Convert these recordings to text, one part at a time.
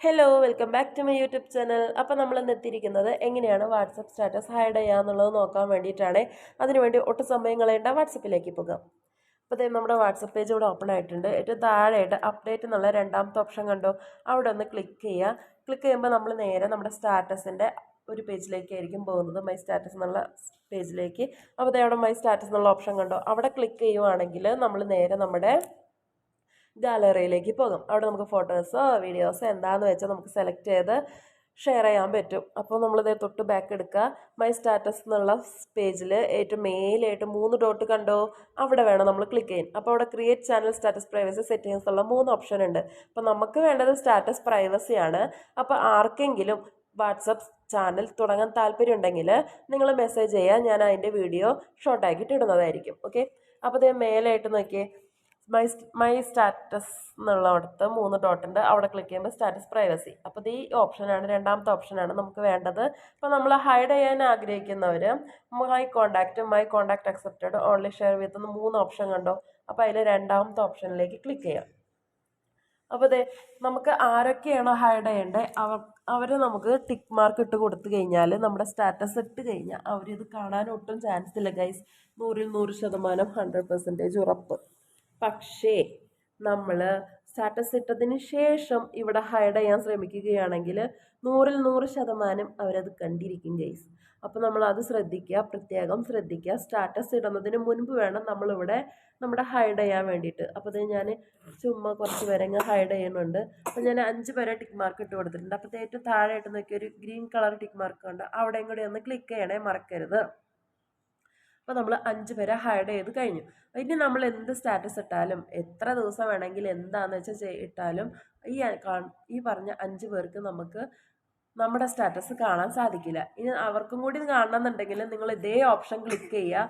Hello welcome back to my YouTube channel അപ്പോൾ നമ്മൾ ഇന്ന് എത്തിയിരിക്കുന്നത് എങ്ങനെയാണ് വാട്സപ്പ് സ്റ്റാറ്റസ് ഹൈഡ് ചെയ്യുക എന്നുള്ളത് നോക്കാൻ വേണ്ടിയിട്ടാണ്. അതിനുവേണ്ടി ഒട്ടും സമയം കളയേണ്ട. വാട്സപ്പിലേക്ക് പോകാം. അപ്പോൾ അതേ നമ്മുടെ വാട്സപ്പ് പേജ് ഇവിടെ ഓപ്പൺ ആയിട്ടുണ്ട്. ഏറ്റവും താഴെയായിട്ട് അപ്ഡേറ്റ് എന്നുള്ള രണ്ടാമത്തെ ഓപ്ഷൻ കണ്ടോ? അവിടെ ഒന്ന് ക്ലിക്ക് ചെയ്യുക ക്ലിക്ക് ചെയ്യുമ്പോൾ നമ്മൾ നേരെ നമ്മുടെ സ്റ്റാറ്റസിന്റെ ഒരു പേജിലേക്കായിരിക്കും പോകുന്നത്. മൈ സ്റ്റാറ്റസ് എന്നുള്ള പേജിലേക്ക് അപ്പോൾ അവിടെ മൈ സ്റ്റാറ്റസ് എന്നുള്ള ഓപ്ഷൻ കണ്ടോ? അവിടെ ക്ലിക്ക് ചെയ്യുവാണെങ്കിൽ നമ്മൾ നേരെ നമ്മുടെ ഗാലറിയിലേക്ക് പോകും. അവിടെ നമുക്ക് ഫോട്ടോസോ വീഡിയോസോ എന്താണെന്ന് വെച്ചാൽ നമുക്ക് സെലക്ട് ചെയ്ത് ഷെയർ ചെയ്യാൻ പറ്റും. അപ്പോൾ നമ്മളിത് തൊട്ട് ബാക്ക് എടുക്കുക. മൈ സ്റ്റാറ്റസ് എന്നുള്ള പേജിൽ ഏറ്റവും മെയിലായിട്ട് മൂന്ന് ഡോട്ട് കണ്ടോ? അവിടെ വേണം നമ്മൾ ക്ലിക്ക് ചെയ്യാൻ. അപ്പോൾ അവിടെ create channel status privacy settings ഉള്ള മൂന്ന് ഓപ്ഷൻ ഉണ്ട്. അപ്പോൾ നമുക്ക് വേണ്ടത് സ്റ്റാറ്റസ് പ്രൈവസിയാണ് അപ്പോൾ ആർക്കെങ്കിലും വാട്സപ്പ് ചാനൽ തുടങ്ങാൻ താല്പര്യം ഉണ്ടെങ്കിൽ നിങ്ങൾ മെസ്സേജ് ചെയ്യുക. ഞാൻ അതിന്റെ വീഡിയോ ഷോർട്ടാക്കിയിട്ട് ഇടുന്നതായിരിക്കും. ഓക്കെ അപ്പോൾ ഇത് മേലായിട്ട് നോക്കിയേ. മൈ മൈ സ്റ്റാറ്റസ് എന്നുള്ള അവിടുത്തെ മൂന്ന് ഡോട്ട് ഉണ്ട്. അവിടെ ക്ലിക്ക് ചെയ്യുമ്പോൾ സ്റ്റാറ്റസ് പ്രൈവസി അപ്പോൾ ഈ ഓപ്ഷനാണ് രണ്ടാമത്തെ ഓപ്ഷനാണ് നമുക്ക് വേണ്ടത്. അപ്പോൾ നമ്മൾ ഹൈഡ് ചെയ്യാൻ ആഗ്രഹിക്കുന്നവർ my contact my contact accepted only share with എന്ന് മൂന്ന് ഓപ്ഷൻ കണ്ടോ? അപ്പോൾ അതിൽ രണ്ടാമത്തെ ഓപ്ഷനിലേക്ക് ക്ലിക്ക് ചെയ്യാം. അപ്പോൾ അതെ നമുക്ക് ആരൊക്കെയാണോ ഹൈഡ് ചെയ്യേണ്ടത് അവർ അവർ നമുക്ക് ടിക്ക് മാർക്ക് ഇട്ട് കൊടുത്തു കഴിഞ്ഞാൽ നമ്മുടെ സ്റ്റാറ്റസ് ഇട്ട് കഴിഞ്ഞാൽ അവരിത് കാണാൻ ഒട്ടും ചാൻസ് ഇല്ല ഗൈസ് നൂറിൽ നൂറ് ശതമാനം ഹൺഡ്രഡ് പെർസെന്റേജ് ഉറപ്പ്. പക്ഷേ നമ്മൾ സ്റ്റാറ്റസ് ഇട്ടതിന് ശേഷം ഇവിടെ ഹൈഡ് ചെയ്യാൻ ശ്രമിക്കുകയാണെങ്കിൽ നൂറിൽ നൂറ് ശതമാനം അവരത് കണ്ടിരിക്കും ഗൈസ് അപ്പോൾ നമ്മൾ അത് ശ്രദ്ധിക്കുക പ്രത്യേകം ശ്രദ്ധിക്കുക. സ്റ്റാറ്റസ് ഇടുന്നതിന് മുൻപ് വേണം നമ്മളിവിടെ നമ്മുടെ ഹൈഡ് ചെയ്യാൻ വേണ്ടിയിട്ട്. അപ്പോൾ അത് ഞാൻ ചുമ്മാ കുറച്ച് പേരെ അങ്ങ് ഹൈഡ് ചെയ്യുന്നുണ്ട്. അപ്പോൾ ഞാൻ അഞ്ച് പേരെ ടിക്ക് മാർക്ക് ഇട്ട് കൊടുത്തിട്ടുണ്ട്. അപ്പോൾ ഏറ്റവും താഴെയായിട്ട് നോക്കിയ ഒരു ഗ്രീൻ കളർ ടിക്ക് മാർക്ക് ഉണ്ട്. അവിടെയും കൂടി ഒന്ന് ക്ലിക്ക് ചെയ്യണേ മറക്കരുത്. അപ്പോൾ നമ്മൾ അഞ്ച് പേരെ ഹൈഡ് ചെയ്ത് കഴിഞ്ഞു. ഇനി നമ്മൾ എന്ത് സ്റ്റാറ്റസ് ഇട്ടാലും എത്ര ദിവസം വേണമെങ്കിൽ എന്താണെന്ന് വെച്ചാൽ ഇട്ടാലും ഈ ഈ പറഞ്ഞ അഞ്ച് പേർക്ക് നമുക്ക് നമ്മുടെ സ്റ്റാറ്റസ് കാണാൻ സാധിക്കില്ല. ഇനി അവർക്കും കൂടി കാണണമെന്നുണ്ടെങ്കിൽ നിങ്ങൾ ഇതേ ഓപ്ഷൻ ക്ലിക്ക് ചെയ്യുക.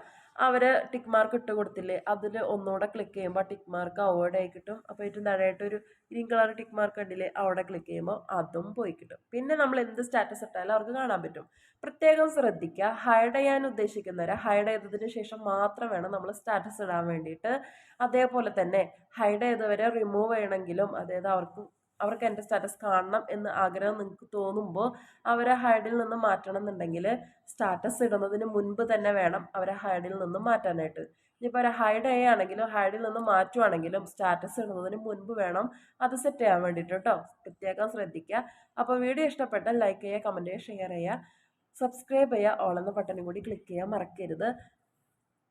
അവർ ടിക്ക് മാർക്ക് ഇട്ട് കൊടുത്തില്ലേ? അതിൽ ഒന്നുകൂടെ ക്ലിക്ക് ചെയ്യുമ്പോൾ ടിക്ക് മാർക്ക് അവോയ്ഡ് ആയി കിട്ടും. അപ്പോൾ ഏറ്റവും താഴെയായിട്ട് ഒരു ഗ്രീൻ കളർ ടിക്ക് മാർക്ക് ഉണ്ടല്ലേ അവിടെ ക്ലിക്ക് ചെയ്യുമ്പോൾ അതും പോയി കിട്ടും. പിന്നെ നമ്മൾ എന്ത് സ്റ്റാറ്റസ് ഇട്ടാലും അവർക്ക് കാണാൻ പറ്റും. പ്രത്യേകം ശ്രദ്ധിക്കുക. ഹൈഡ് ചെയ്യാൻ ഉദ്ദേശിക്കുന്നവരെ ഹൈഡ് ചെയ്തതിന് ശേഷം മാത്രം വേണം നമ്മൾ സ്റ്റാറ്റസ് ഇടാൻ വേണ്ടിയിട്ട്. അതേപോലെ തന്നെ ഹൈഡ് ചെയ്തവരെ റിമൂവ് ചെയ്യണമെങ്കിലും അതായത് അവർക്ക് അവർക്ക് എന്റെ സ്റ്റാറ്റസ് കാണണം എന്ന് ആഗ്രഹം നിങ്ങൾക്ക് തോന്നുമ്പോൾ അവരെ ഹൈഡിൽ നിന്ന് മാറ്റണം എന്നുണ്ടെങ്കിൽ സ്റ്റാറ്റസ് ഇടുന്നതിന് മുൻപ് തന്നെ വേണം അവരെ ഹൈഡിൽ നിന്ന് മാറ്റാനായിട്ട്. ഇനിയിപ്പോൾ അവരെ ഹൈഡ് ചെയ്യുകയാണെങ്കിലും ഹൈഡിൽ നിന്ന് മാറ്റുവാണെങ്കിലും സ്റ്റാറ്റസ് ഇടുന്നതിന് മുൻപ് വേണം അത് സെറ്റ് ചെയ്യാൻ വേണ്ടിയിട്ട് കേട്ടോ. പ്രത്യേകം ശ്രദ്ധിക്കുക. അപ്പോൾ വീഡിയോ ഇഷ്ടപ്പെട്ടാൽ ലൈക്ക് ചെയ്യുക കമന്റ് ചെയ്യുക ഷെയർ ചെയ്യുക സബ്സ്ക്രൈബ് ചെയ്യുക ഓൾ എന്ന ബട്ടണും കൂടി ക്ലിക്ക് ചെയ്യാൻ മറക്കരുത്.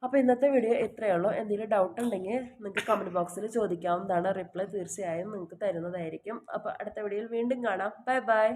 അപ്പോൾ ഇന്നത്തെ വീഡിയോ ഇത്രയേ ഉള്ളൂ എന്തെങ്കിലും ഡൗട്ട് ഉണ്ടെങ്കിൽ നിങ്ങൾക്ക് കമന്റ് ബോക്സിൽ ചോദിക്കാവുന്നതാണ്. റിപ്ലൈ തീർച്ചയായും നിങ്ങൾക്ക് തരുന്നതായിരിക്കും. അപ്പോൾ അടുത്ത വീഡിയോയിൽ വീണ്ടും കാണാം. Bye bye